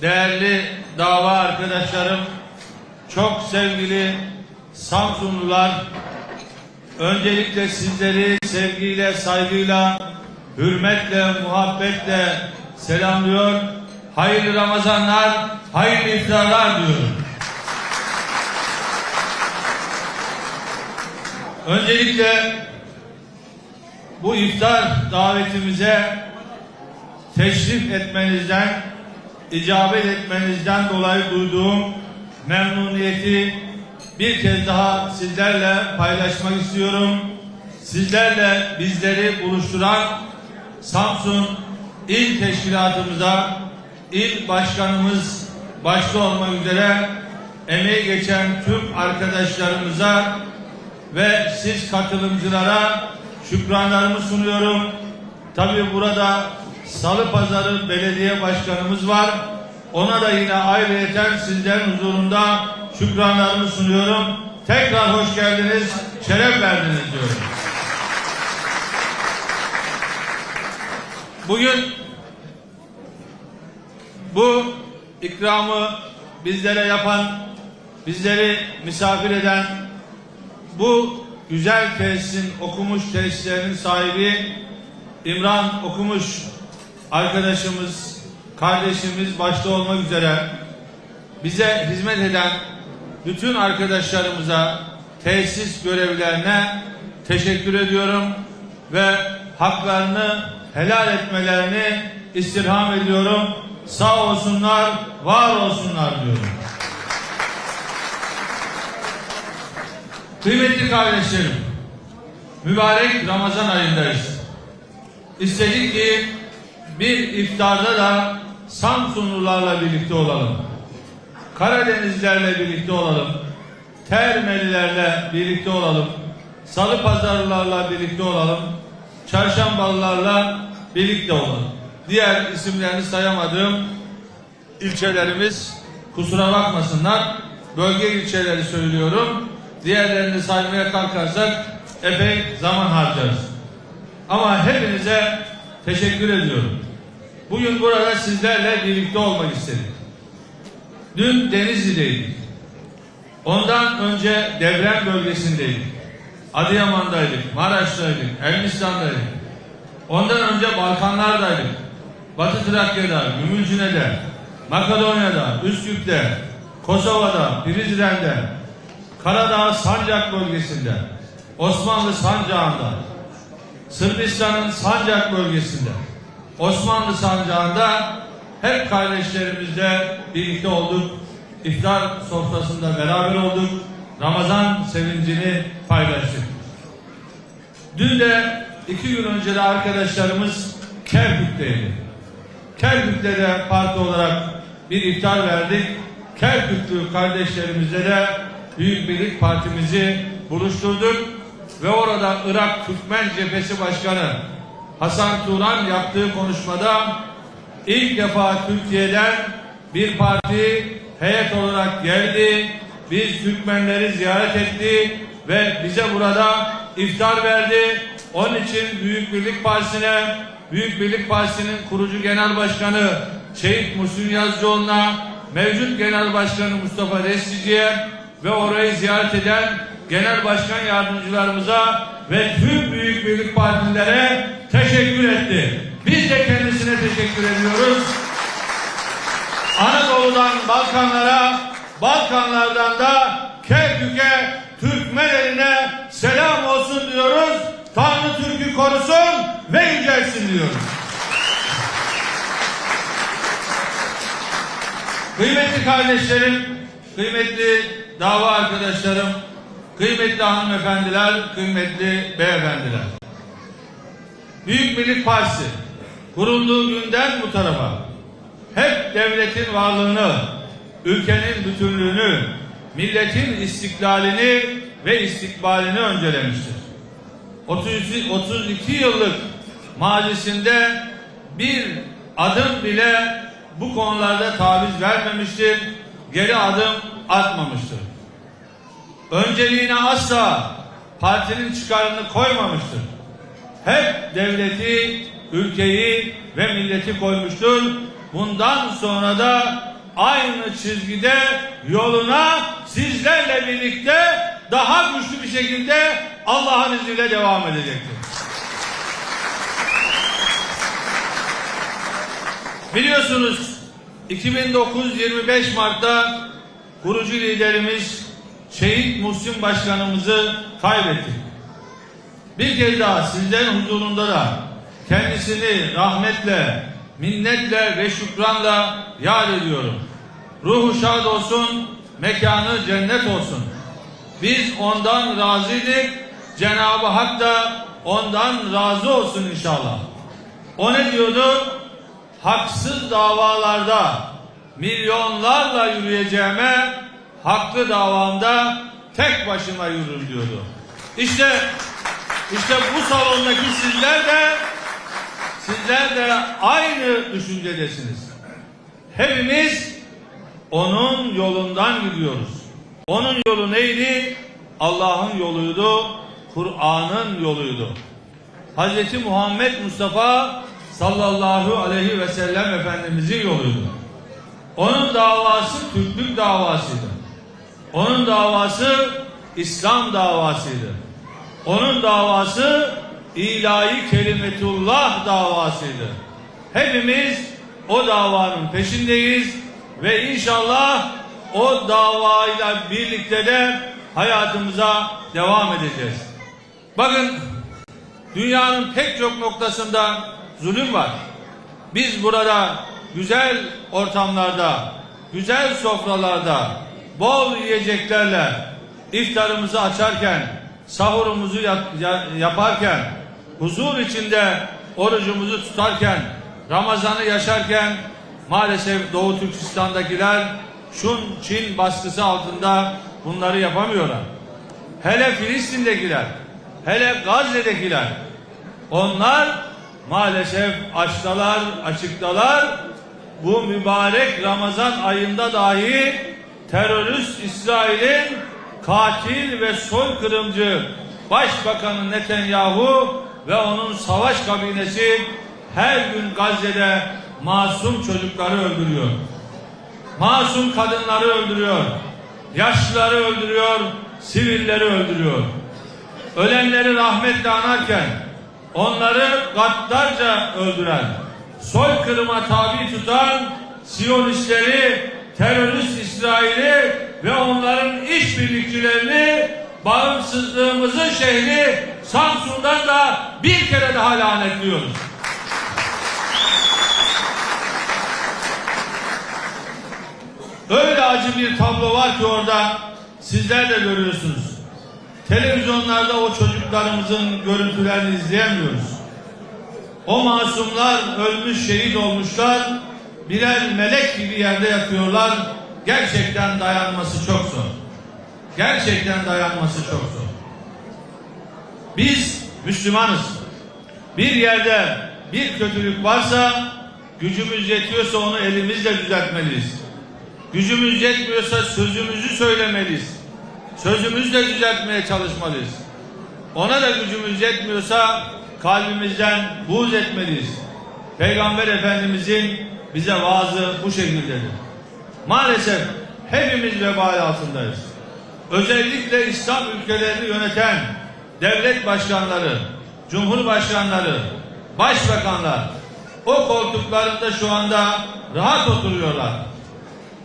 değerli dava arkadaşlarım, çok sevgili Samsunlular, öncelikle sizleri sevgiyle, saygıyla, hürmetle, muhabbetle selamlıyor. Hayırlı Ramazanlar, hayırlı iftarlar diyorum. Öncelikle bu iftar davetimize teşrif etmenizden, icabet etmenizden dolayı duyduğum memnuniyeti bir kez daha sizlerle paylaşmak istiyorum. Sizlerle bizleri buluşturan Samsun İl Teşkilatımıza il başkanımız başta olmak üzere emeği geçen tüm arkadaşlarımıza ve siz katılımcılara şükranlarımı sunuyorum. Tabii burada Salı Pazarı Belediye Başkanımız var. Ona da yine ayrıyeten sizlerin huzurunda şükranlarımı sunuyorum. Tekrar hoş geldiniz, şeref verdiniz diyorum. Bugün bu ikramı bizlere yapan, bizleri misafir eden bu güzel tesisin okumuş tesislerinin sahibi İmran okumuş arkadaşımız, kardeşimiz başta olmak üzere bize hizmet eden bütün arkadaşlarımıza, tesis görevlilerine teşekkür ediyorum ve haklarını helal etmelerini istirham ediyorum. Sağ olsunlar, var olsunlar diyorum. Kıymetli kardeşlerim, mübarek Ramazan ayındayız. İstedik ki bir iftarda da Samsunlularla birlikte olalım. Karadenizlerle birlikte olalım. Termelilerle birlikte olalım. Salı pazarlarla birlikte olalım. Çarşambalılarla birlikte olalım. Diğer isimlerini sayamadığım ilçelerimiz kusura bakmasınlar. Bölge ilçeleri söylüyorum. Diğerlerini saymaya kalkarsak epey zaman harcarız. Ama hepinize teşekkür ediyorum. Bugün burada sizlerle birlikte olmak istedik. Dün Denizli'deydik. Ondan önce deprem bölgesindeydik. Adıyaman'daydık, Maraş'taydık, Elbistan'daydık. Ondan önce Balkanlar'daydık. Batı Trakya'da, Gümülcine'de, Makedonya'da, Üsküp'te, Kosova'da, Prizren'de, Karadağ Sancak bölgesinde, Osmanlı Sancağı'nda, Sırbistan'ın Sancak bölgesinde, Osmanlı Sancağı'nda hep kardeşlerimizle birlikte olduk. İftar sofrasında beraber olduk. Ramazan sevincini paylaştık. Dün de iki gün önce de arkadaşlarımız Kerkük'teydi. Kerkük'te de parti olarak bir iftar verdik. Kerküklü kardeşlerimizle de Büyük Birlik Partimizi buluşturduk ve orada Irak Türkmen Cephesi Başkanı Hasan Turan yaptığı konuşmada ilk defa Türkiye'den bir parti heyet olarak geldi. Biz Türkmenleri ziyaret etti ve bize burada iftar verdi. Onun için Büyük Birlik Partisi'ne, Büyük Birlik Partisi'nin kurucu genel başkanı Şehit Muhsin Yazıcıoğlu'na, mevcut genel başkanı Mustafa Destici'ye ve orayı ziyaret eden genel başkan yardımcılarımıza ve tüm Büyük Birlik Partilere teşekkür etti. Biz de kendisine teşekkür ediyoruz. Anadolu'dan Balkanlara, Balkanlardan da Kerkük'e, Türkmen eline selam olsun diyoruz. Tanrı Türk'ü korusun ve yücelsin diyoruz. Kıymetli kardeşlerim, kıymetli dava arkadaşlarım, kıymetli hanımefendiler, kıymetli beyefendiler. Büyük Birlik Partisi kurulduğu günden bu tarafa hep devletin varlığını, ülkenin bütünlüğünü, milletin istiklalini ve istikbalini öncelemiştir. 32, 32 yıllık mazisinde bir adım bile bu konularda taviz vermemiştir, geri adım atmamıştır. Önceliğine asla partinin çıkarını koymamıştır. Hep devleti, ülkeyi ve milleti koymuştur. bundan sonra da aynı çizgide yoluna sizlerle birlikte daha güçlü bir şekilde Allah'ın izniyle devam edecektir. Biliyorsunuz 2009 25 Mart'ta kurucu liderimiz Şehit Muhsin Başkanımızı kaybettik. Bir kez daha sizlerin huzurunda da kendisini rahmetle, minnetle ve şükranla yad ediyorum. Ruhu şad olsun, mekanı cennet olsun. Biz ondan razıydık, Cenab-ı Hak da ondan razı olsun inşallah. O ne diyordu? Haksız davalarda milyonlarla yürüyeceğime haklı davamda tek başıma yürür diyordu. İşte işte bu salondaki sizler de sizler de aynı düşüncedesiniz. Hepimiz onun yolundan gidiyoruz. Onun yolu neydi? Allah'ın yoluydu, Kur'an'ın yoluydu. Hz. Muhammed Mustafa sallallahu aleyhi ve sellem Efendimizin yoluydu. Onun davası Türklük davasıydı. Onun davası İslam davasıydı. Onun davası ilahi kelimetullah davasıydı. Hepimiz o davanın peşindeyiz ve inşallah o davayla birlikte de hayatımıza devam edeceğiz. Bakın dünyanın pek çok noktasında zulüm var. Biz burada güzel ortamlarda, güzel sofralarda, bol yiyeceklerle iftarımızı açarken, sahurumuzu yap- ya- yaparken, huzur içinde orucumuzu tutarken, Ramazan'ı yaşarken maalesef Doğu Türkistan'dakiler şun Çin baskısı altında bunları yapamıyorlar. Hele Filistin'dekiler, hele Gazze'dekiler onlar maalesef açtalar, açıktalar. Bu mübarek Ramazan ayında dahi terörist İsrail'in katil ve soykırımcı Başbakanı Netanyahu ve onun savaş kabinesi her gün Gazze'de masum çocukları öldürüyor. Masum kadınları öldürüyor. Yaşlıları öldürüyor, sivilleri öldürüyor. Ölenleri rahmetle anarken onları gaddarca öldüren, soykırıma tabi tutan Siyonistleri, terörist İsrail'i ve onların işbirlikçilerini bağımsızlığımızın şehri Samsun'dan da bir kere daha lanetliyoruz. Öyle acı bir tablo var ki orada sizler de görüyorsunuz. Televizyonlarda o çocuklarımızın görüntülerini izleyemiyoruz. O masumlar ölmüş, şehit olmuşlar. Birer melek gibi yerde yatıyorlar. Gerçekten dayanması çok zor. Gerçekten dayanması çok zor. Biz Müslümanız. Bir yerde bir kötülük varsa gücümüz yetiyorsa onu elimizle düzeltmeliyiz. Gücümüz yetmiyorsa sözümüzü söylemeliyiz. Sözümüzle düzeltmeye çalışmalıyız. Ona da gücümüz yetmiyorsa kalbimizden buğz etmeliyiz. Peygamber Efendimizin bize vaazı bu şekildedir. Maalesef hepimiz vebal altındayız. Özellikle İslam ülkelerini yöneten devlet başkanları, cumhurbaşkanları, başbakanlar o koltuklarında şu anda rahat oturuyorlar.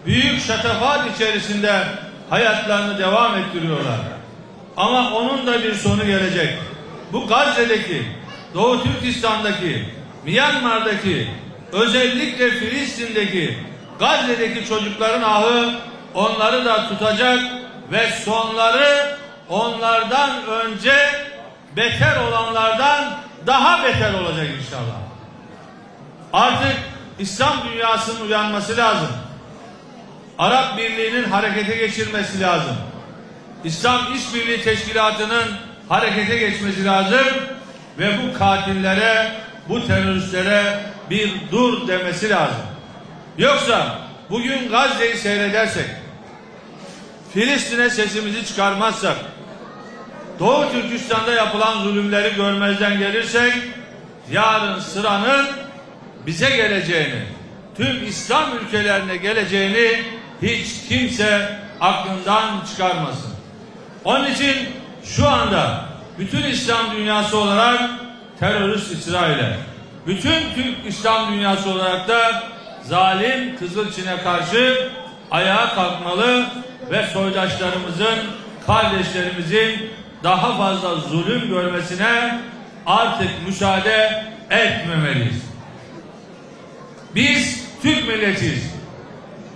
Büyük şatafat içerisinde hayatlarını devam ettiriyorlar. Ama onun da bir sonu gelecek. Bu Gazze'deki, Doğu Türkistan'daki, Myanmar'daki, özellikle Filistin'deki, Gazze'deki çocukların ahı onları da tutacak ve sonları onlardan önce beter olanlardan daha beter olacak inşallah. Artık İslam dünyasının uyanması lazım. Arap Birliği'nin harekete geçirmesi lazım. İslam İşbirliği Teşkilatı'nın harekete geçmesi lazım ve bu katillere, bu teröristlere bir dur demesi lazım. Yoksa bugün Gazze'yi seyredersek, Filistin'e sesimizi çıkarmazsak, Doğu Türkistan'da yapılan zulümleri görmezden gelirsek, yarın sıranın bize geleceğini, tüm İslam ülkelerine geleceğini hiç kimse aklından çıkarmasın. Onun için şu anda bütün İslam dünyası olarak terörist İsrail'e, bütün Türk İslam dünyası olarak da zalim Kızılçin'e karşı ayağa kalkmalı ve soydaşlarımızın, kardeşlerimizin daha fazla zulüm görmesine artık müsaade etmemeliyiz. Biz Türk milletiyiz.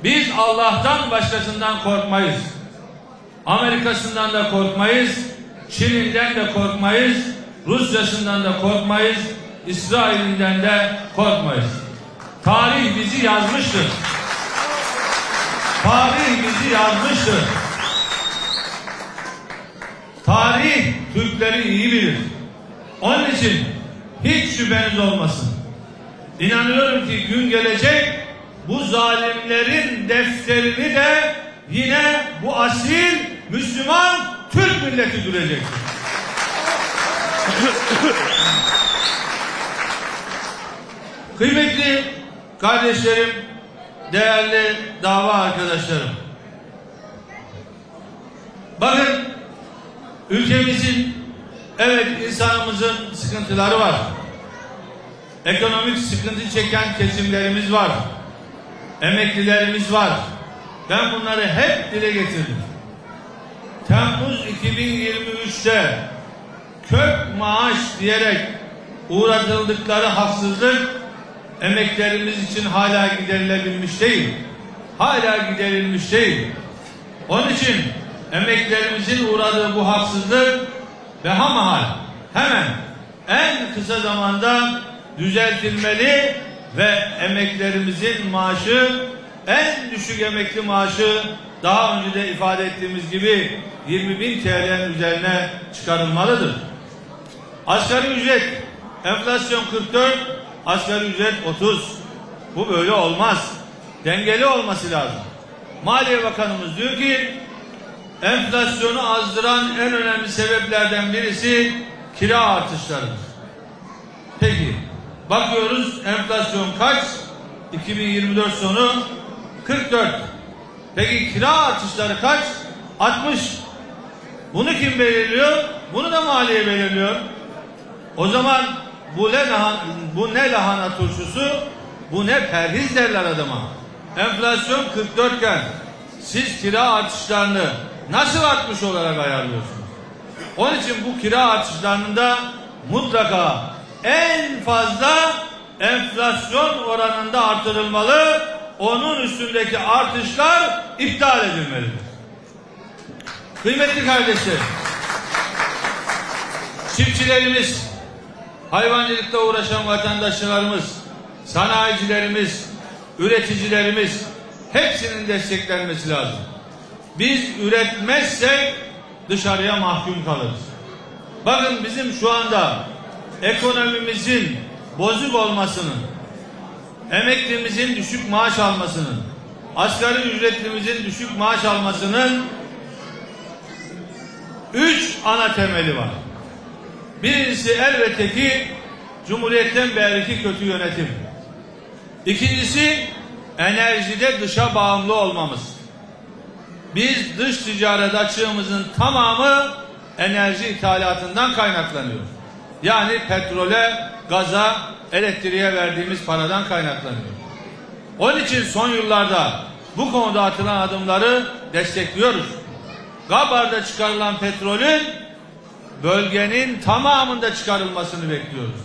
Biz Allah'tan başkasından korkmayız. Amerika'sından da korkmayız. Çin'inden de korkmayız. Rusya'sından da korkmayız. İsrail'inden de korkmayız. Tarih bizi yazmıştır. Tarih bizi yazmıştır. Tarih Türkleri iyi bilir. Onun için hiç şüpheniz olmasın. İnanıyorum ki gün gelecek bu zalimlerin defterini de yine bu asil Müslüman Türk milleti dürecektir. Kıymetli kardeşlerim, değerli dava arkadaşlarım. Bakın ülkemizin evet insanımızın sıkıntıları var. Ekonomik sıkıntı çeken kesimlerimiz var. Emeklilerimiz var. Ben bunları hep dile getirdim. Temmuz 2023'te kök maaş diyerek uğratıldıkları haksızlık emeklerimiz için hala giderilebilmiş değil. Hala giderilmiş değil. Onun için emeklerimizin uğradığı bu haksızlık ve hamahal hemen en kısa zamanda düzeltilmeli ve emeklerimizin maaşı en düşük emekli maaşı daha önce de ifade ettiğimiz gibi 20 bin TL'nin üzerine çıkarılmalıdır. Asgari ücret enflasyon 44, asgari ücret 30. Bu böyle olmaz. Dengeli olması lazım. Maliye Bakanımız diyor ki enflasyonu azdıran en önemli sebeplerden birisi kira artışlarıdır. Peki bakıyoruz enflasyon kaç? 2024 sonu 44. Peki kira artışları kaç? 60. Bunu kim belirliyor? Bunu da maliye belirliyor. O zaman bu ne lahana, bu ne lahana turşusu, bu ne perhiz derler adama. Enflasyon 44 iken siz kira artışlarını nasıl 60 olarak ayarlıyorsunuz? Onun için bu kira artışlarının da mutlaka en fazla enflasyon oranında artırılmalı. Onun üstündeki artışlar iptal edilmelidir. Kıymetli kardeşlerim, çiftçilerimiz, hayvancılıkla uğraşan vatandaşlarımız, sanayicilerimiz, üreticilerimiz hepsinin desteklenmesi lazım. Biz üretmezsek dışarıya mahkum kalırız. Bakın bizim şu anda ekonomimizin bozuk olmasının, emeklimizin düşük maaş almasının, asgari ücretlimizin düşük maaş almasının üç ana temeli var. Birincisi elbette ki Cumhuriyet'ten beriki kötü yönetim. İkincisi enerjide dışa bağımlı olmamız. Biz dış ticaret açığımızın tamamı enerji ithalatından kaynaklanıyor. Yani petrole, gaza, elektriğe verdiğimiz paradan kaynaklanıyor. Onun için son yıllarda bu konuda atılan adımları destekliyoruz. Gabar'da çıkarılan petrolün bölgenin tamamında çıkarılmasını bekliyoruz.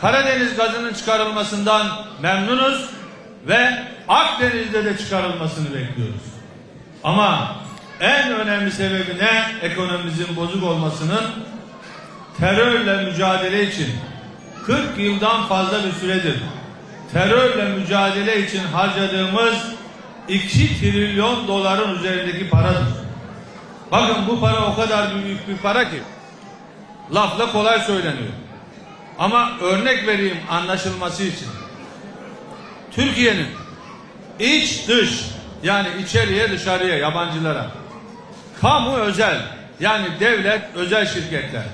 Karadeniz gazının çıkarılmasından memnunuz ve Akdeniz'de de çıkarılmasını bekliyoruz. Ama en önemli sebebi ne? Ekonomimizin bozuk olmasının terörle mücadele için 40 yıldan fazla bir süredir terörle mücadele için harcadığımız 2 trilyon doların üzerindeki paradır. Bakın bu para o kadar büyük bir para ki lafla kolay söyleniyor. Ama örnek vereyim anlaşılması için. Türkiye'nin iç dış yani içeriye dışarıya yabancılara kamu özel yani devlet özel şirketler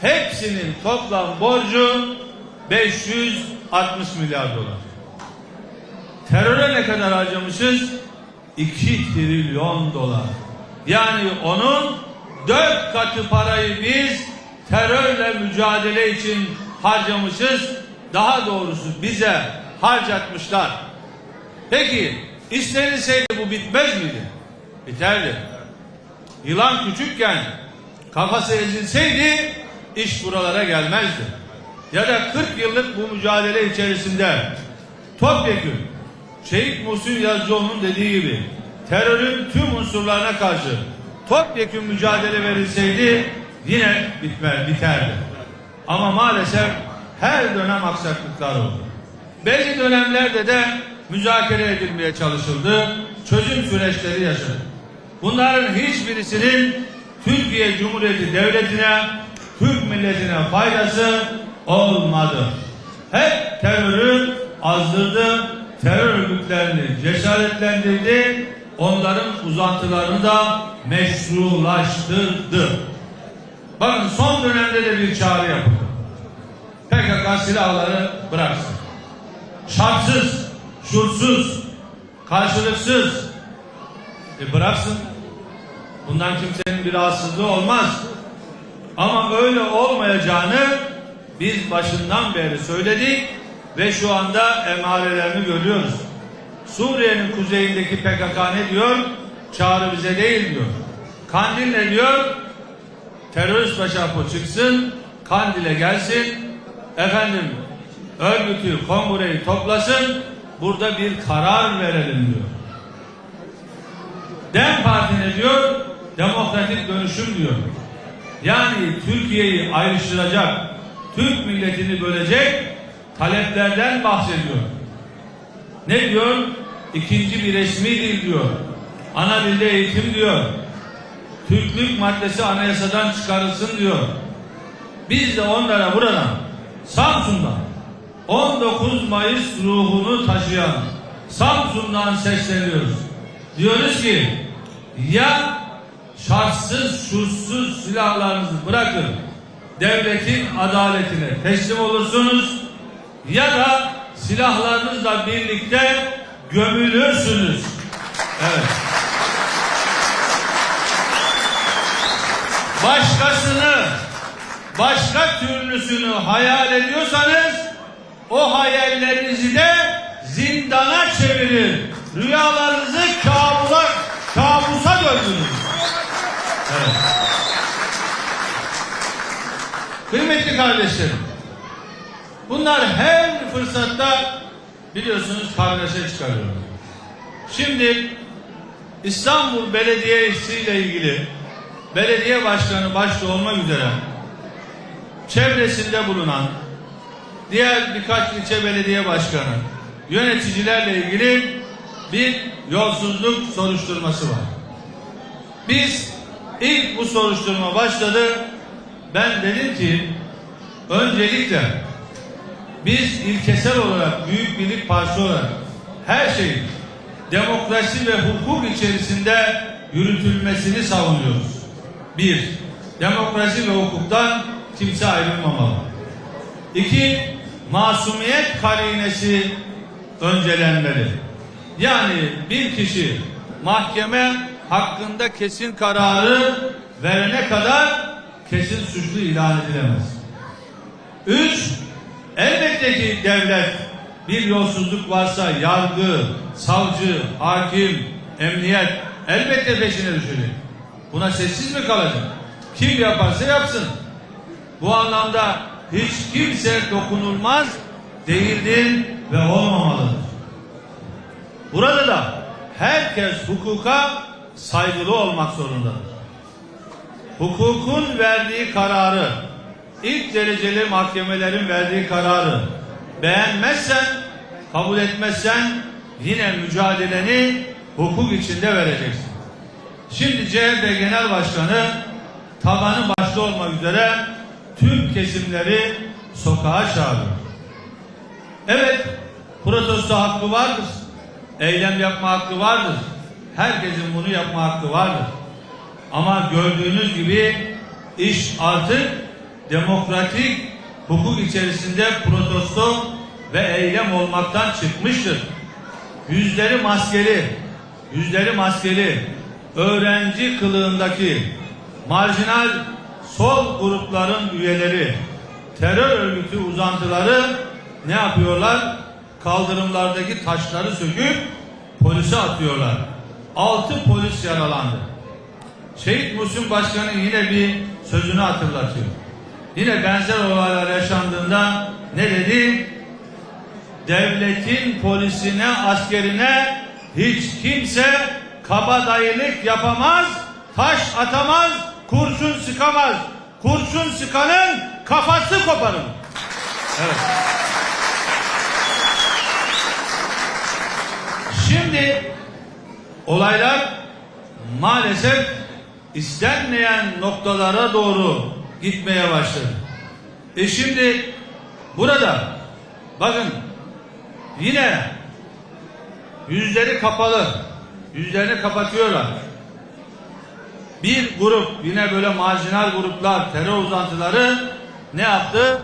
hepsinin toplam borcu 560 milyar dolar. teröre ne kadar harcamışız? 2 trilyon dolar. Yani onun dört katı parayı biz terörle mücadele için harcamışız. Daha doğrusu bize harcatmışlar. Peki istenilseydi bu bitmez miydi? Biterdi. Yılan küçükken kafası ezilseydi iş buralara gelmezdi. Ya da 40 yıllık bu mücadele içerisinde topyekun Şehit Musul Yazıcıoğlu'nun dediği gibi terörün tüm unsurlarına karşı topyekun mücadele verilseydi yine bitmez, biterdi. Ama maalesef her dönem aksaklıklar oldu. Belli dönemlerde de müzakere edilmeye çalışıldı. Çözüm süreçleri yaşadık. Bunların hiçbirisinin Türkiye Cumhuriyeti Devleti'ne, Türk milletine faydası olmadı. Hep terörü azdırdı, terör örgütlerini cesaretlendirdi, onların uzantılarını da meşrulaştırdı. Bakın son dönemde de bir çağrı yapıldı. PKK silahları bıraksın. Şartsız, şursuz, karşılıksız. E bıraksın. Bundan kimsenin bir rahatsızlığı olmaz. Ama öyle olmayacağını biz başından beri söyledik ve şu anda emarelerini görüyoruz. Suriye'nin kuzeyindeki PKK ne diyor? Çağrı bize değil diyor. Kandil ne diyor? Terörist başarpı çıksın, Kandil'e gelsin, efendim örgütü, kongreyi toplasın, burada bir karar verelim diyor. Dem Parti ne diyor? Demokratik dönüşüm diyor. Yani Türkiye'yi ayrıştıracak, Türk milletini bölecek taleplerden bahsediyor. Ne diyor? İkinci bir resmi dil diyor. Ana dilde eğitim diyor. Türklük maddesi anayasadan çıkarılsın diyor. Biz de onlara buradan Samsun'dan 19 Mayıs ruhunu taşıyan Samsun'dan sesleniyoruz. Diyoruz ki ya şartsız şursuz silahlarınızı bırakın devletin adaletine teslim olursunuz ya da silahlarınızla birlikte gömülürsünüz. Evet. Başkasını başka türlüsünü hayal ediyorsanız o hayallerinizi de zindana çevirir. Rüyalarınızı kabusa, kabusa döndürür. Evet. Kıymetli kardeşlerim, bunlar her fırsatta biliyorsunuz kardeşe çıkarıyorlar. Şimdi İstanbul Belediyesi ile ilgili belediye başkanı başta olmak üzere çevresinde bulunan diğer birkaç ilçe belediye başkanı yöneticilerle ilgili bir yolsuzluk soruşturması var. Biz ilk bu soruşturma başladı. Ben dedim ki öncelikle biz ilkesel olarak Büyük Birlik Partisi olarak her şeyin demokrasi ve hukuk içerisinde yürütülmesini savunuyoruz. Bir, demokrasi ve hukuktan kimse ayrılmamalı. İki, masumiyet karinesi öncelenmeli. Yani bir kişi mahkeme hakkında kesin kararı verene kadar kesin suçlu ilan edilemez. Üç, elbette ki devlet bir yolsuzluk varsa yargı, savcı, hakim, emniyet elbette peşine düşecek. Buna sessiz mi kalacak? Kim yaparsa yapsın. Bu anlamda hiç kimse dokunulmaz değildir ve olmamalıdır. Burada da herkes hukuka saygılı olmak zorundadır. Hukukun verdiği kararı, ilk dereceli mahkemelerin verdiği kararı beğenmezsen, kabul etmezsen yine mücadeleni hukuk içinde vereceksin. Şimdi CHP Genel Başkanı tabanı başta olmak üzere tüm kesimleri sokağa çağırıyor. Evet, protesto hakkı vardır. Eylem yapma hakkı vardır. Herkesin bunu yapma hakkı vardır. Ama gördüğünüz gibi iş artık demokratik hukuk içerisinde protesto ve eylem olmaktan çıkmıştır. yüzleri maskeli, yüzleri maskeli, öğrenci kılığındaki marjinal sol grupların üyeleri, terör örgütü uzantıları ne yapıyorlar? Kaldırımlardaki taşları söküp polise atıyorlar. Altı polis yaralandı. Şehit Muhsin Başkan'ın yine bir sözünü hatırlatıyor. Yine benzer olaylar yaşandığında ne dedi? Devletin polisine, askerine hiç kimse kabadayılık yapamaz, taş atamaz, kurşun sıkamaz. Kurşun sıkanın kafası koparır. Evet. Şimdi olaylar maalesef istenmeyen noktalara doğru gitmeye başladı. E şimdi burada bakın yine yüzleri kapalı, yüzlerini kapatıyorlar. Bir grup yine böyle marjinal gruplar, terör uzantıları ne yaptı?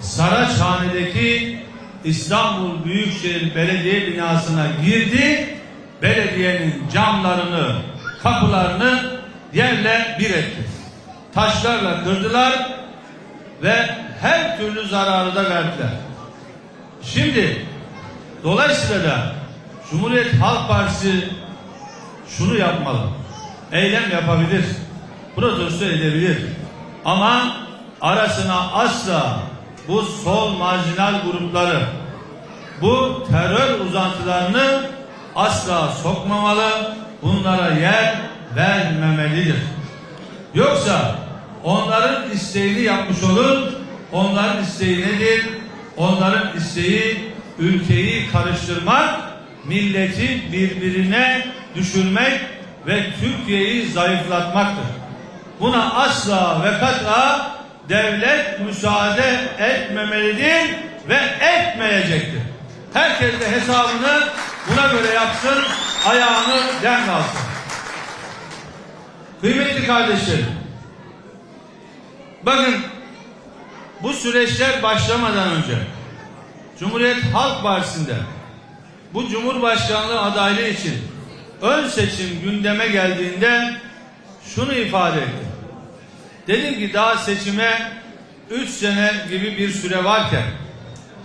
Saraçhane'deki İstanbul Büyükşehir Belediye binasına girdi. Belediyenin camlarını, kapılarını yerle bir etti. Taşlarla kırdılar ve her türlü zararı da verdiler. Şimdi dolayısıyla da Cumhuriyet Halk Partisi şunu yapmalı. Eylem yapabilir. Protesto edebilir. Ama arasına asla bu sol marjinal grupları bu terör uzantılarını asla sokmamalı, bunlara yer vermemelidir. Yoksa onların isteğini yapmış olur, onların isteği nedir? Onların isteği ülkeyi karıştırmak, milleti birbirine düşürmek ve Türkiye'yi zayıflatmaktır. Buna asla ve kat'a devlet müsaade etmemelidir ve etmeyecektir. Herkes de hesabını buna göre yapsın, ayağını denk alsın. Kıymetli kardeşlerim, bakın bu süreçler başlamadan önce Cumhuriyet Halk Partisi'nde bu Cumhurbaşkanlığı adaylığı için ön seçim gündeme geldiğinde şunu ifade etti. Dedim ki daha seçime 3 sene gibi bir süre varken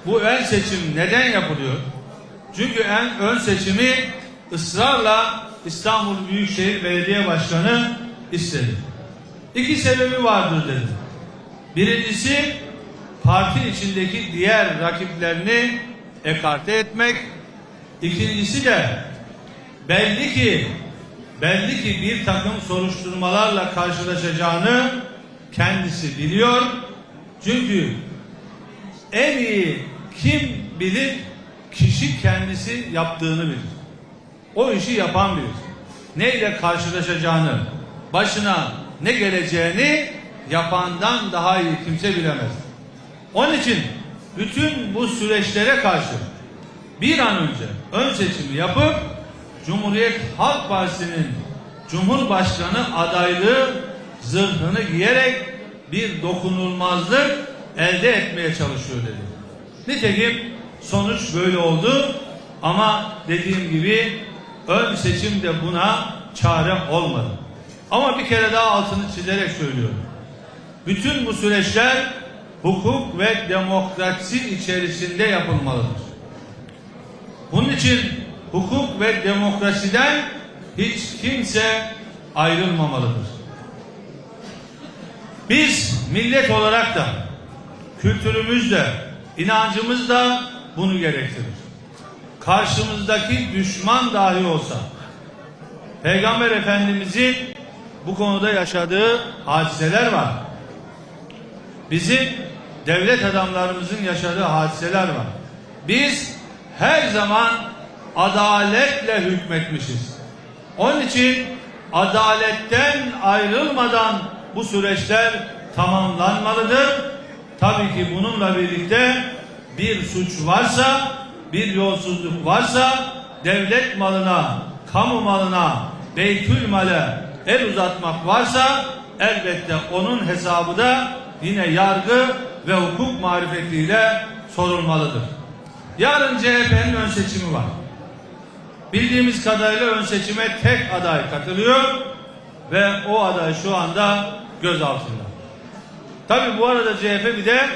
bu ön seçim neden yapılıyor? Çünkü en ön seçimi ısrarla İstanbul Büyükşehir Belediye Başkanı istedi. İki sebebi vardır dedi. Birincisi parti içindeki diğer rakiplerini ekarte etmek. İkincisi de belli ki belli ki bir takım soruşturmalarla karşılaşacağını kendisi biliyor. Çünkü en iyi kim bilir kişi kendisi yaptığını bilir. O işi yapan bilir. Neyle karşılaşacağını, başına ne geleceğini yapandan daha iyi kimse bilemez. Onun için bütün bu süreçlere karşı bir an önce ön seçimi yapıp Cumhuriyet Halk Partisi'nin Cumhurbaşkanı adaylığı zırhını giyerek bir dokunulmazlık elde etmeye çalışıyor dedi. Nitekim sonuç böyle oldu ama dediğim gibi ön seçim de buna çare olmadı. Ama bir kere daha altını çizerek söylüyorum. Bütün bu süreçler hukuk ve demokrasi içerisinde yapılmalıdır. Bunun için hukuk ve demokrasiden hiç kimse ayrılmamalıdır. Biz millet olarak da kültürümüz de inancımız da bunu gerektirir. Karşımızdaki düşman dahi olsa Peygamber Efendimizin bu konuda yaşadığı hadiseler var. Bizim devlet adamlarımızın yaşadığı hadiseler var. Biz her zaman adaletle hükmetmişiz. Onun için adaletten ayrılmadan bu süreçler tamamlanmalıdır. Tabii ki bununla birlikte bir suç varsa, bir yolsuzluk varsa devlet malına, kamu malına, beytül male el uzatmak varsa elbette onun hesabı da yine yargı ve hukuk marifetiyle sorulmalıdır. Yarın CHP'nin ön seçimi var. bildiğimiz kadarıyla ön seçime tek aday katılıyor ve o aday şu anda gözaltında. Tabi bu arada CHP bir de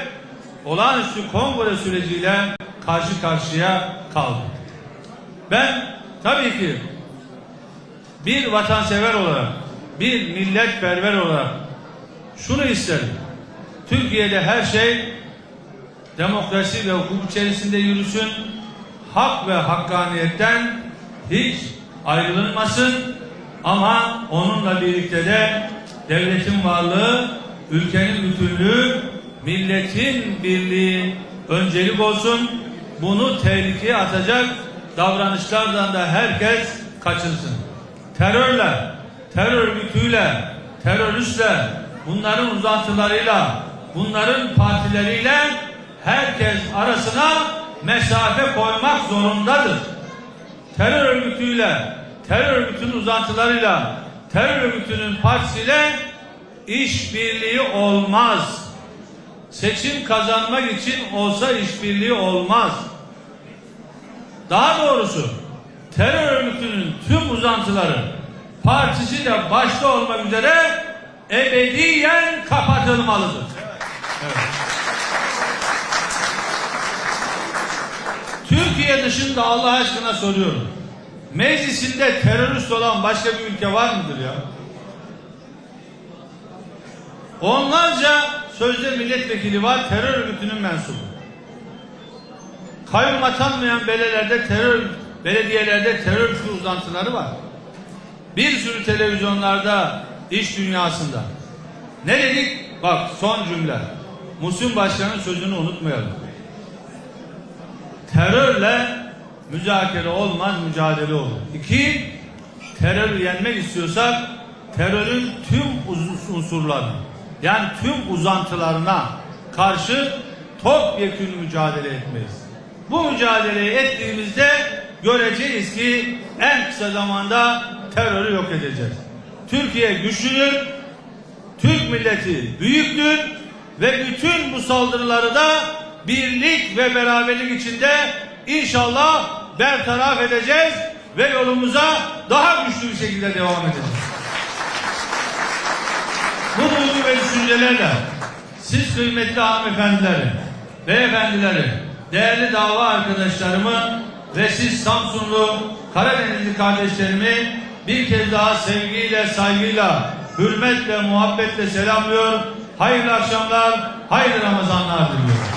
olağanüstü kongre süreciyle karşı karşıya kaldı. Ben tabii ki bir vatansever olarak, bir milletperver olarak şunu isterim. Türkiye'de her şey demokrasi ve hukuk içerisinde yürüsün. Hak ve hakkaniyetten hiç ayrılınmasın. Ama onunla birlikte de devletin varlığı, ülkenin bütünlüğü, milletin birliği öncelik olsun. Bunu tehlikeye atacak davranışlardan da herkes kaçınsın. Terörle, terör örgütüyle, teröristle, bunların uzantılarıyla, bunların partileriyle herkes arasına mesafe koymak zorundadır. Terör örgütüyle, terör örgütünün uzantılarıyla, terör örgütünün partisiyle işbirliği olmaz. Seçim kazanmak için olsa işbirliği olmaz. Daha doğrusu terör örgütünün tüm uzantıları partisi de başta olmak üzere ebediyen kapatılmalıdır. Türkiye dışında Allah aşkına soruyorum. Meclisinde terörist olan başka bir ülke var mıdır ya? Onlarca sözde milletvekili var terör örgütünün mensubu. Kayyum atanmayan belediyelerde terör belediyelerde terör uzantıları var. Bir sürü televizyonlarda iş dünyasında. Ne dedik? Bak son cümle. Musim Başkan'ın sözünü unutmayalım. Terörle müzakere olmaz, mücadele olur. İki, terörü yenmek istiyorsak terörün tüm unsurlarına yani tüm uzantılarına karşı topyekun mücadele etmeliyiz. Bu mücadeleyi ettiğimizde göreceğiz ki en kısa zamanda terörü yok edeceğiz. Türkiye güçlüdür, Türk milleti büyüktür ve bütün bu saldırıları da birlik ve beraberlik içinde inşallah bertaraf edeceğiz ve yolumuza daha güçlü bir şekilde devam edeceğiz. Bu duygu ve düşüncelerle siz kıymetli hanımefendileri, beyefendileri, değerli dava arkadaşlarımı ve siz Samsunlu Karadenizli kardeşlerimi bir kez daha sevgiyle, saygıyla, hürmetle, muhabbetle selamlıyor. Hayırlı akşamlar, hayırlı Ramazanlar diliyorum.